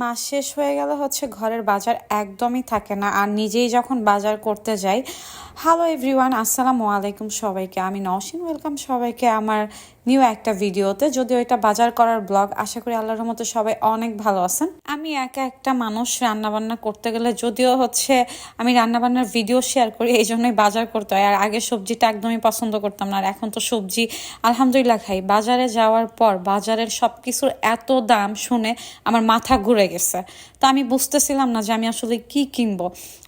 মাস শেষ হয়ে গেলে হচ্ছে ঘরের বাজার একদমই থাকে না। আর নিজেই যখন বাজার করতে যাই হ্যালো এভরিওয়ান আসসালামু আলাইকুম সবাইকে। আমি নওশিন। ওয়েলকাম সবাইকে আমার নিউ একটা ভিডিওতে, যদিও এটা বাজার করার ব্লগ, আশা করি আল্লাহর মতো সবাই অনেক ভালো আছেন। আমি একা একটা মানুষ রান্নাবান্না করতে গেলে, যদিও হচ্ছে আমি রান্নাবান্নার ভিডিও শেয়ার করি, এই জন্যই বাজার করতে হয়। আর আগে সবজিটা একদমই পছন্দ করতাম না, আর এখন তো সবজি আলহামদুলিল্লাহ খাই। বাজারে যাওয়ার পর, বাজারের সব কিছুর এত দাম শুনে আমার মাথা ঘুরে গেছে। তো আমি বুঝতেছিলাম না যে আমি আসলে কি কিনবো।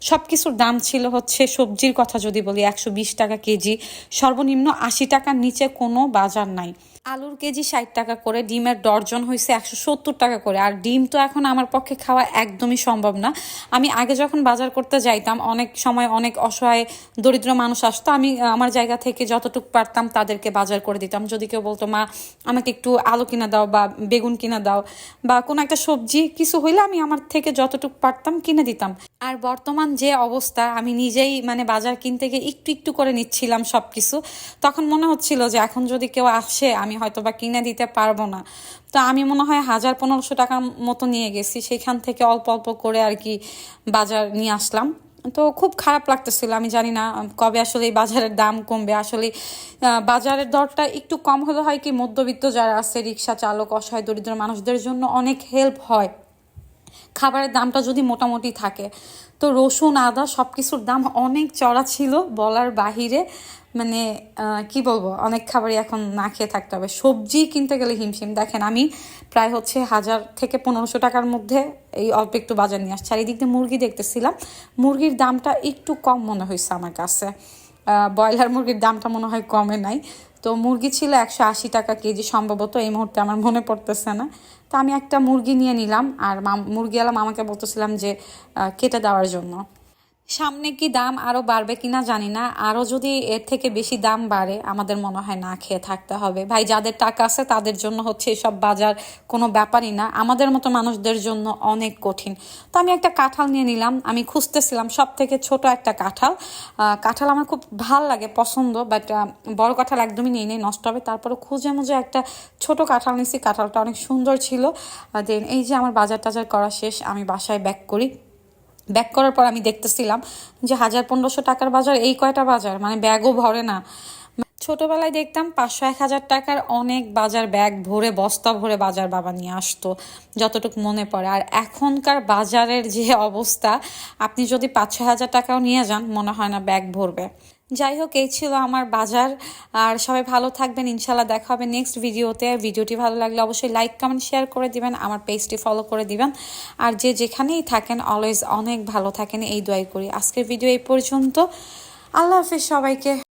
সব কিছুর দাম ছিল হচ্ছে, সবজির কথা যদি বলি, একশো বিশ টাকা কেজি। সর্বনিম্ন আশি টাকার নিচে কোনো বাজার নাই। আলুর কেজি ষাট টাকা করে, ডিমের ডর্জন হয়েছে একশো সত্তর টাকা করে। আর ডিম তো এখন আমার পক্ষে খাওয়া একদমই সম্ভব না। আমি আগে যখন বাজার করতে যাইতাম, অনেক সময় অনেক অসহায়, দরিদ্র মানুষ আসতো, আমি, আমার জায়গা থেকে যতটুকু পারতাম তাদেরকে বাজার করে দিতাম। যদি কেউ বলতো, মা, আমাকে একটু আলু কিনা দাও বা বেগুন কিনা দাও বা কোনো একটা সবজি, কিছু হইলে আমি আমার থেকে যতটুকু পারতাম কিনে দিতাম। আর বর্তমান যে অবস্থা, আমি নিজেই মানে বাজার কিনতে গিয়ে একটু একটু করে নিচ্ছিলাম সব কিছু তখন মনে হচ্ছিল যে, এখন যদি কেউ আসে আমি হয়তো বা কিনে দিতে পারব না। তো আমি মনে হয় হাজার পনেরোশো টাকার মতো নিয়ে গেছি, সেখান থেকে অল্প অল্প করে আর কি বাজার নিয়ে আসলাম। তো খুব খারাপ লাগতেছিল, আমি জানি না কবে আসলে এই বাজারের দাম কমবে। আসলে বাজারের দরটা একটু কম হলে হয় কি, মধ্যবিত্ত যারা আছে, রিক্সা চালক, অসহায় দরিদ্র মানুষদের জন্য অনেক হেল্প হয়। খাবারের দামটা যদি মোটামুটি থাকে। তো রসুন, আদা সব কিছুর দাম অনেক চড়া ছিল বলার বাহিরে। মানে কি বলব? অনেক খাবারই এখন না খেয়ে থাকতে হবে। সবজি কিনতে গেলে হিমশিম। দেখেন, আমি প্রায় হচ্ছে হাজার থেকে পনেরোশো টাকার মধ্যে এই অল্প একটু বাজার নিয়ে আসছি। আর এদিক দিয়ে মুরগি দেখতেছিলাম। মুরগির দামটা একটু কম মনে হয়েছে আমার কাছে। ব্রয়লার মুরগির দামটা মনে হয় কমে নাই। তো মুরগি ছিল একশো আশি টাকা কেজি সম্ভবত। এই মুহূর্তে আমার মনে পড়তেছে না। তো আমি একটা মুরগি নিয়ে নিলাম। আর মুরগিওয়ালা মামাকে বলতেছিলাম যে কেটে দেওয়ার জন্য। সামনে কি দাম আরও বাড়বে কিনা জানি না। আরও যদি এর থেকে বেশি দাম বাড়ে, আমাদের মনে হয় না খেয়ে থাকতে হবে। ভাই, যাদের টাকা আছে তাদের জন্য হচ্ছে এসব বাজার কোনো ব্যাপারই না। আমাদের মতো মানুষদের জন্য অনেক কঠিন। তো আমি একটা কাঁঠাল নিয়ে নিলাম। আমি খুঁজতেছিলাম সব থেকে ছোট একটা কাঁঠাল। কাঁঠাল আমার খুব ভালো লাগে, পছন্দ বাট বড় কাঁঠাল একদমই নিয়ে নেই, নষ্ট হবে। তারপরে খুঁজে মুজে একটা ছোট কাঁঠাল নিয়েছি কাঁঠালটা অনেক সুন্দর ছিল। দেন এই যে আমার বাজার টাজার করা শেষ, আমি বাসায় ব্যাক করি। ব্যাক করার পর আমি দেখতেছিলাম যে হাজার পনেরোশো টাকার বাজার, এই কয়টা বাজার? মানে ব্যাগও ভরে না। ছোটবেলায় দেখতাম পাঁচশো এক হাজার টাকার অনেক বাজার ব্যাগ ভরে, বস্তা ভরে বাজার বাবা নিয়ে আসতো, যতটুকু মনে পড়ে। আর এখনকার বাজারের যে অবস্থা, আপনি যদি পাঁচ ছয় হাজার টাকাও নিয়ে যান, মনে হয় না ব্যাগ ভরবে। যাই হোক, এই ছিল আমার বাজার। আর সবাই ভালো থাকবেন ইনশাল্লাহ দেখা হবে নেক্সট ভিডিওতে ভিডিওটি ভালো লাগলে অবশ্যই লাইক কমেন্ট শেয়ার করে দিবেন, আমার পেজটি ফলো করে দিবেন। আর যে যেখানেই থাকেন অলওয়েজ অনেক ভালো থাকেন, এই দোয়াই করি। আজকের ভিডিও এই পর্যন্ত। আল্লাহ হাফিজ সবাইকে।